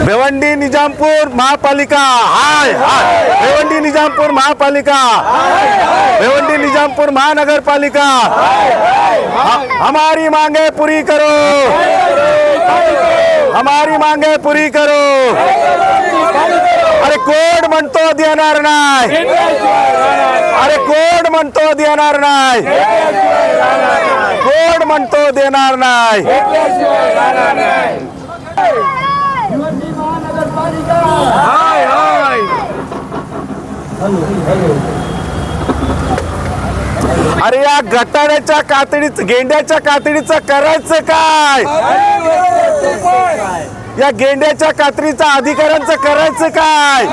भिवंडी निजामपूर महापालिका हाय हाय. भिवंडी निजामपूर महापालिका भिवंडी निजामपूर महानगरपालिका हमारी मांगे पूरी करो. हमारी मांगे पूरी करो. अरे कोण म्हणतो देणार नाही. अरे कोण म्हणतो देणार नाही. कोण म्हणतो देणार नाही. अरे या गटाण्याच्या कातडीच गेंड्याच्या कातडीचं करायचं काय? या गेंड्याच्या कातडीचा अधिकाऱ्यांचं करायचं काय?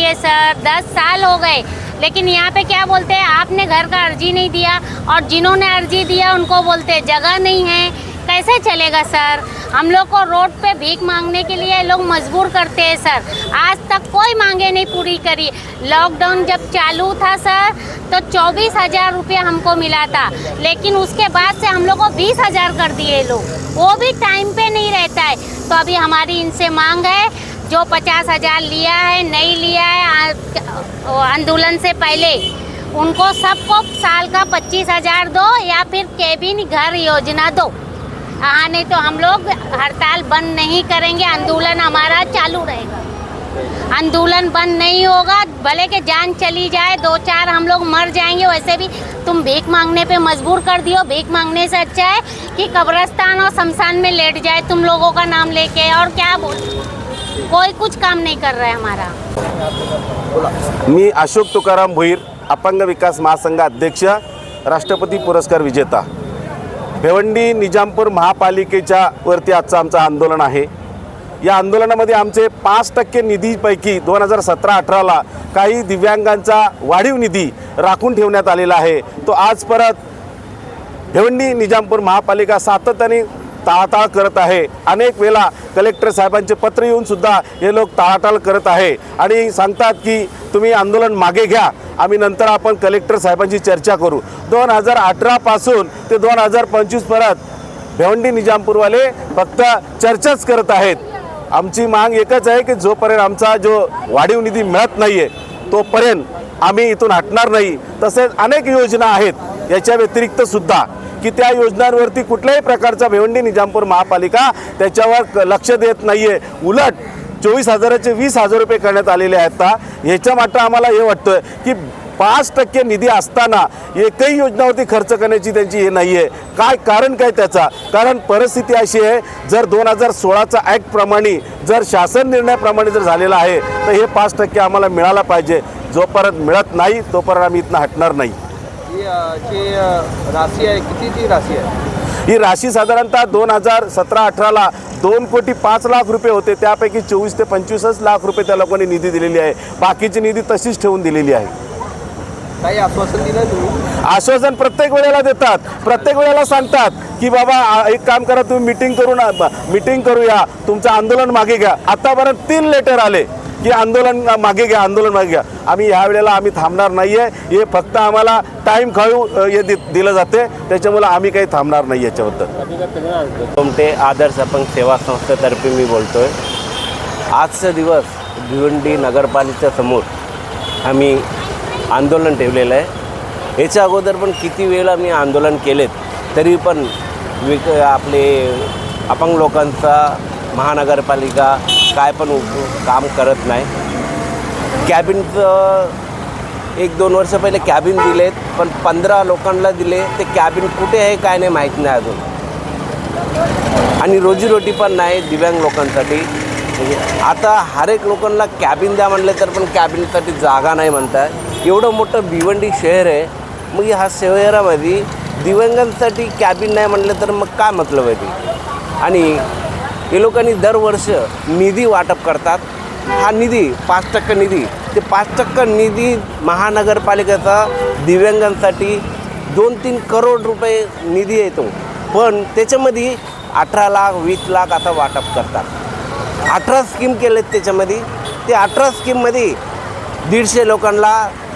ये सर दस साल हो गए। लेकिन यहाँ पे क्या बोलते हैं, आपने घर का अर्जी नहीं दिया और जिन्होंने अर्जी दिया उनको बोलते हैं, जगह नहीं है, कैसे चलेगा सर? हम लोग को रोड पे भीख मांगने के लिए लोग मजबूर करते हैं, सर। आज तक कोई मांगे नहीं पूरी करी। लॉकडाउन जब चालू था, सर तो चौबीस हज़ार रुपये हमको मिला था। लेकिन उसके बाद से हम लोग को बीस हज़ार कर दिए लोग। वो भी टाइम पे नहीं रहता है। तो अभी हमारी इनसे मांग है जो पचास हज़ार लिया है, नहीं लिया है आंदोलन से पहले, उनको सबको साल का पच्चीस हज़ार दो या फिर केबिन घर योजना दो। हाँ नहीं तो हम लोग हड़ताल बंद नहीं करेंगे, आंदोलन हमारा चालू रहेगा। आंदोलन बंद नहीं होगा, भले के जान चली जाए, दो चार हम लोग मर जाएँगे, वैसे भी तुम भीख मांगने पे मजबूर कर दियो, भीख मांगने से अच्छा है कि कब्रस्तान और शमशान में लेट जाए तुम लोगों का नाम लेके, और क्या बोल कोई कुछ काम नहीं कर रहा है हमारा। मी अशोक तुकाराम भुईर अपंग विकास महासंघ अध्यक्ष राष्ट्रपती पुरस्कार विजेता. भिवंडी निजामपूर महापालिकेच्या वरती आजचं आमचं आंदोलन आहे. या आंदोलनामध्ये आमचे पाच टक्के निधीपैकी दोन हजार सतरा अठराला काही दिव्यांगांचा वाढीव निधी राखून ठेवण्यात आलेला आहे. तो आज परत भिवंडी निजामपूर महापालिका सातत्याने टाळाटाळ करत आहे. अनेक वेळा कलेक्टर साहेबांचे पत्र येऊन सुद्धा हे लोक टाळाटाळ करत आहे. आणि सांगतात की तुम्ही आंदोलन मागे घ्या. आम्ही नंतर आपण कलेक्टर साहेबांची चर्चा करू. दोन हजार अठरापासून ते दोन हजार पंचवीस परत भिवंडी निजामपूरवाले फक्त चर्चाच करत आहेत. आमची माग एकच आहे की जोपर्यंत आमचा जो वाढीव निधी मिळत नाही आहे तोपर्यंत आम्ही इथून हटणार नाही. तसेच अनेक योजना आहेत. याच्या व्यतिरिक्त सुद्धा की त्या योजनांवरती कुठल्याही प्रकारचा भिवंडी निजामपूर महापालिका त्याच्यावर क- लक्ष देत नाही आहे उलट चोवीस हजाराचे वीस हजार रुपये करण्यात आलेले आहेत आता. ह्याच्या मात्र आम्हाला हे वाटतं की पाच टक्के निधी असताना एकही योजनावरती खर्च करण्याची त्यांची हे नाही आहे काय कारण काय त्याचा? कारण परिस्थिती अशी आहे जर दोन हजार सोळाचा ॲक्टप्रमाणे जर शासन निर्णयाप्रमाणे जर झालेला आहे तर हे पाच टक्के आम्हाला मिळाला पाहिजे. जोपर्यंत मिळत नाही तोपर्यंत आम्ही इथनं हटणार नाही. जी राशी आहे किती ती राशी आहे? ही राशी साधारणतः दोन हजार सतरा अठराला दोन कोटी पाच लाख रुपये होते. त्यापैकी चोवीस ते पंचवीसच लाख रुपये त्या लोकांनी निधी दिलेली आहे. बाकीची निधी तशीच ठेवून दिलेली आहे. काही आश्वासन दिलं तुम्ही? आश्वासन प्रत्येक वेळेला देतात. प्रत्येक वेळेला सांगतात की बाबा एक काम करा तुम्ही मिटिंग करू ना मिटिंग करूया. तुमचं आंदोलन मागे घ्या. आतापर्यंत तीन लेटर आले. की आंदोलन मागे घ्या आंदोलन मागे घ्या. आम्ही ह्या वेळेला आम्ही थांबणार नाही आहे हे फक्त आम्हाला टाईम खाऊ हे दि- दिलं जाते. त्याच्यामुळे आम्ही काही थांबणार नाही याच्याबद्दल. तुमटे आदर्श अपंग सेवा संस्थेतर्फे मी बोलतो आहे आजचा दिवस भिवंडी नगरपालिकेसमोर आम्ही आंदोलन ठेवलेलं आहे. याच्या अगोदर पण किती वेळा मी आंदोलन केलेत तरी पण विक आपले अपंग लोकांचा महानगरपालिका काय पण काम करत नाही. कॅबिनचं एक दोन वर्ष पहिले कॅबिन दिलेत पण पंधरा लोकांना दिले ते कॅबिन कुठे आहे काय नाही माहीत नाही अजून. आणि रोजीरोटी पण नाही दिव्यांग लोकांसाठी. म्हणजे आता हर एक लोकांना कॅबिन द्या म्हणले तर पण कॅबिनसाठी जागा नाही म्हणतात. एवढं मोठं भिवंडी शहर आहे. मग ह्या शहरामध्ये दिव्यांगांसाठी कॅबिन नाही म्हणलं तर मग काय मतलब आहे ती? आणि हे लोकांनी दरवर्ष निधी वाटप करतात. हा निधी पाच टक्के निधी ते पाच टक्के निधी महानगरपालिकेचा दिव्यांगांसाठी दोन तीन करोड रुपये निधी येतो पण त्याच्यामध्ये अठरा लाख वीस लाख आता वाटप करतात. अठरा स्कीम केलेत त्याच्यामध्ये. ते अठरा स्कीममध्ये दीडशे लोकांना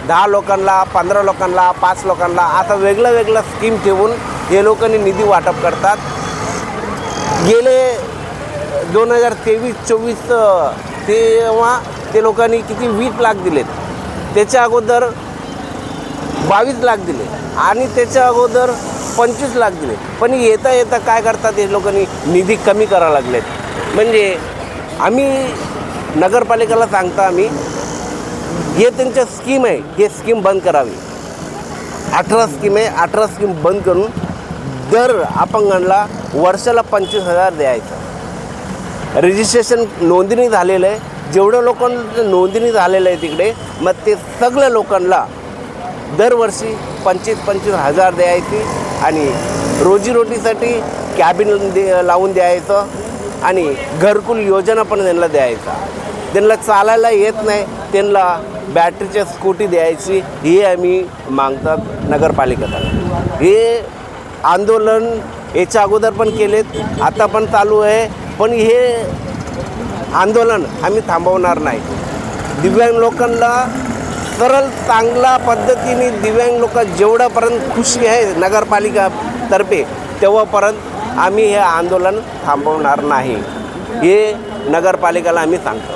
दहा लोकांना पंधरा लोकांना पाच लोकांना आता वेगळं वेगळं स्कीम ठेवून हे लोकांनी निधी वाटप करतात. गेले दोन हजार तेवीस चोवीस तेव्हा ते लोकांनी किती वीस लाख दिलेत. त्याच्या अगोदर बावीस लाख दिले आणि त्याच्या अगोदर पंचवीस लाख दिले. पण येता येता काय करतात हे लोकांनी? निधी कमी करायला लागलेत. म्हणजे आम्ही नगरपालिकेला सांगता आम्ही हे त्यांच्या स्कीम आहे. हे स्कीम बंद करावी. अठरा स्कीम आहे. अठरा स्कीम बंद करून दर अपंगांना वर्षाला पंचवीस हजार द्यायचं. रजिस्ट्रेशन नोंदणी झालेलं आहे. जेवढ्या लोकांचं नोंदणी झालेलं आहे तिकडे मग ते सगळ्या लोकांना दरवर्षी पंचवीस पंचवीस हजार द्यायची आणि रोजीरोटीसाठी कॅबिन दे लावून द्यायचं आणि घरकुल योजना पण त्यांना द्यायचा. त्यांना चालायला येत नाही त्यांना बॅटरीच्या स्कूटी द्यायची हे आम्ही मागतात नगरपालिकेला हे आंदोलन याच्या अगोदर पण केलेत आता पण चालू आहे. पण हे आंदोलन आम्ही थांबवणार नाही. दिव्यांग लोकांना सरळ चांगल्या पद्धतीने दिव्यांग लोक जेवढ्यापर्यंत खुशी आहे नगरपालिकातर्फे तेव्हापर्यंत आम्ही हे आंदोलन थांबवणार नाही. हे नगरपालिकेला आम्ही सांगतो.